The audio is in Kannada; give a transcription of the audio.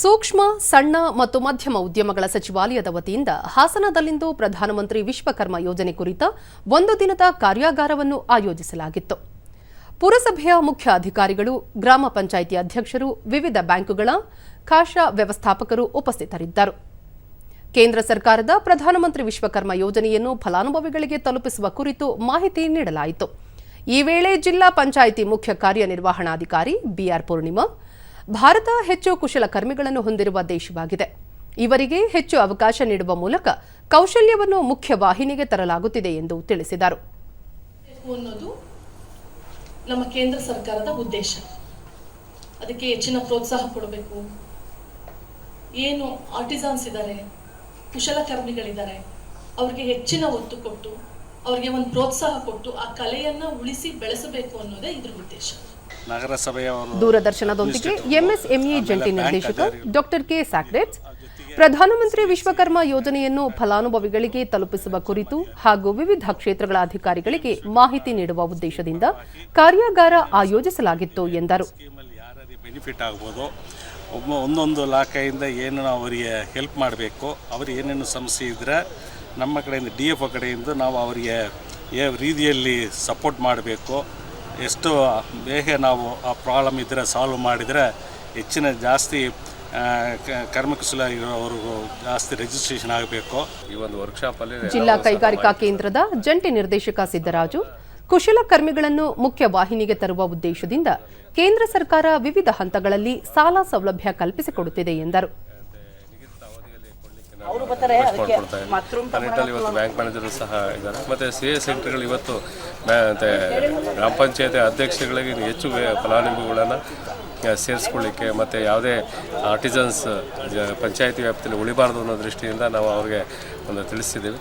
ಸೂಕ್ಷ್ಮ, ಸಣ್ಣ ಮತ್ತು ಮಧ್ಯಮ ಉದ್ಯಮಗಳ ಸಚಿವಾಲಯದ ವತಿಯಿಂದ ಹಾಸನದಲ್ಲಿಂದು ಪ್ರಧಾನಮಂತ್ರಿ ವಿಶ್ವಕರ್ಮ ಯೋಜನೆ ಕುರಿತ ಒಂದು ದಿನದ ಕಾರ್ಯಾಗಾರವನ್ನು ಆಯೋಜಿಸಲಾಗಿತ್ತು. ಪುರಸಭೆಯ ಮುಖ್ಯ ಅಧಿಕಾರಿಗಳು, ಗ್ರಾಮ ಪಂಚಾಯಿತಿ ಅಧ್ಯಕ್ಷರು, ವಿವಿಧ ಬ್ಯಾಂಕುಗಳ ಖಾಶಾ ವ್ಯವಸ್ಥಾಪಕರು ಉಪಸ್ಥಿತರಿದ್ದರು. ಕೇಂದ್ರ ಸರ್ಕಾರದ ಪ್ರಧಾನಮಂತ್ರಿ ವಿಶ್ವಕರ್ಮ ಯೋಜನೆಯನ್ನು ಫಲಾನುಭವಿಗಳಿಗೆ ತಲುಪಿಸುವ ಕುರಿತು ಮಾಹಿತಿ ನೀಡಲಾಯಿತು. ಈ ವೇಳೆ ಜಿಲ್ಲಾ ಪಂಚಾಯಿತಿ ಮುಖ್ಯ ಕಾರ್ಯನಿರ್ವಹಣಾಧಿಕಾರಿ ಬಿಆರ್ ಪೂರ್ಣಿಮಾ ಭಾರತ ಹೆಚ್ಚು ಕುಶಲಕರ್ಮಿಗಳನ್ನು ಹೊಂದಿರುವ ದೇಶವಾಗಿದೆ. ಇವರಿಗೆ ಹೆಚ್ಚು ಅವಕಾಶ ನೀಡುವ ಮೂಲಕ ಕೌಶಲ್ಯವನ್ನು ಮುಖ್ಯ ವಾಹಿನಿಗೆ ತರಲಾಗುತ್ತಿದೆ ಎಂದು ತಿಳಿಸಿದರು. ಅನ್ನೋದು ನಮ್ಮ ಕೇಂದ್ರ ಸರ್ಕಾರದ ಉದ್ದೇಶ. ಅದಕ್ಕೆ ಹೆಚ್ಚಿನ ಪ್ರೋತ್ಸಾಹ ಕೊಡಬೇಕು. ಏನು ಆರ್ಟಿಸಾನ್ಸ್ ಇದ್ದಾರೆ ಕುಶಲಕರ್ಮಿಗಳಿದ್ದಾರೆ ಅವ್ರಿಗೆ ಹೆಚ್ಚಿನ ಒತ್ತು ಕೊಟ್ಟು, ಅವ್ರಿಗೆ ಒಂದು ಪ್ರೋತ್ಸಾಹ ಕೊಟ್ಟು ಆ ಕಲೆಯನ್ನ ಉಳಿಸಿ ಬೆಳೆಸಬೇಕು ಅನ್ನೋದೇ ಇದ್ರ ಉದ್ದೇಶ. ನಗರಸಭೆಯವರು ದೂರದರ್ಶನದೊಂದಿಗೆ ಎಂಎಸ್ಎಂಇ ಜಂಟಿ ನಿರ್ದೇಶಕ ಡಾಕ್ಟರ್ ಕೆ ಸಾಕ್ರೆಟ್ ಪ್ರಧಾನಮಂತ್ರಿ ವಿಶ್ವಕರ್ಮ ಯೋಜನೆಯನ್ನು ಫಲಾನುಭವಿಗಳಿಗೆ ತಲುಪಿಸುವ ಕುರಿತು ಹಾಗೂ ವಿವಿಧ ಕ್ಷೇತ್ರಗಳ ಅಧಿಕಾರಿಗಳಿಗೆ ಮಾಹಿತಿ ನೀಡುವ ಉದ್ದೇಶದಿಂದ ಕಾರ್ಯಾಗಾರ ಆಯೋಜಿಸಲಾಗಿತ್ತು ಎಂದರು. ಬೆನಿಫಿಟ್ ಆಗ್ಬೋದು? ಒಬ್ಬ ಒಂದೊಂದು ಇಲಾಖೆಯಿಂದ ಏನು ಅವರಿಗೆ ಹೆಲ್ಪ್ ಮಾಡಬೇಕು ಅವ್ರಿಗೆ ಏನೇನು ಸಮಸ್ಯೆ ಇದ್ದರೆ ನಮ್ಮ ಕಡೆಯಿಂದ ಡಿ ಎಫ್ ಒ ಕಡೆಯಿಂದ ನಾವು ಅವರಿಗೆ ಯಾವ ರೀತಿಯಲ್ಲಿ ಸಪೋರ್ಟ್ ಮಾಡಬೇಕು. ಎಷ್ಟು ಬೇಗ ನಾವು ಆ ಪ್ರಾಬ್ಲಮ್ ಇದ್ದರೆ ಸಾಲ್ವ್ ಮಾಡಿದರೆ ಹೆಚ್ಚಿನ ಜಾಸ್ತಿ ಕರ್ಮಕುಶಲ ಇರೋವ್ರಿಗೂ ಜಾಸ್ತಿ ರಿಜಿಸ್ಟ್ರೇಷನ್ ಆಗಬೇಕು. ಈ ಒಂದು ವರ್ಕ್ಶಾಪಲ್ಲಿ ಜಿಲ್ಲಾ ಕೈಗಾರಿಕಾ ಕೇಂದ್ರದ ಜಂಟಿ ನಿರ್ದೇಶಕ ಸಿದ್ದರಾಜು ಕುಶಲಕರ್ಮಿಗಳನ್ನು ಮುಖ್ಯ ವಾಹಿನಿಗೆ ತರುವ ಉದ್ದೇಶದಿಂದ ಕೇಂದ್ರ ಸರ್ಕಾರ ವಿವಿಧ ಹಂತಗಳಲ್ಲಿ ಸಾಲ ಸೌಲಭ್ಯ ಕಲ್ಪಿಸಿಕೊಡುತ್ತಿದೆ ಎಂದರು. ಆ ಇವತ್ತು ಬ್ಯಾಂಕ್ ಮ್ಯಾನೇಜರ್ ಸಹ ಇದ್ದಾರೆ. ಮತ್ತು ಸಿ ಎ ಸೆಂಟರ್ಗಳು ಇವತ್ತು ಮತ್ತೆ ಗ್ರಾಮ ಪಂಚಾಯತಿ ಅಧ್ಯಕ್ಷಗಳಿಗೆ ಹೆಚ್ಚು ಫಲಾನುಭವಿಗಳನ್ನು ಸೇರಿಸ್ಕೊಳ್ಳಿಕ್ಕೆ ಮತ್ತು ಯಾವುದೇ ಆರ್ಟಿಸನ್ಸ್ ಪಂಚಾಯತಿ ವ್ಯಾಪ್ತಿಯಲ್ಲಿ ಉಳಿಬಾರ್ದು ಅನ್ನೋ ದೃಷ್ಟಿಯಿಂದ ನಾವು ಅವ್ರಿಗೆ ಒಂದು ತಿಳಿಸಿದ್ದೀವಿ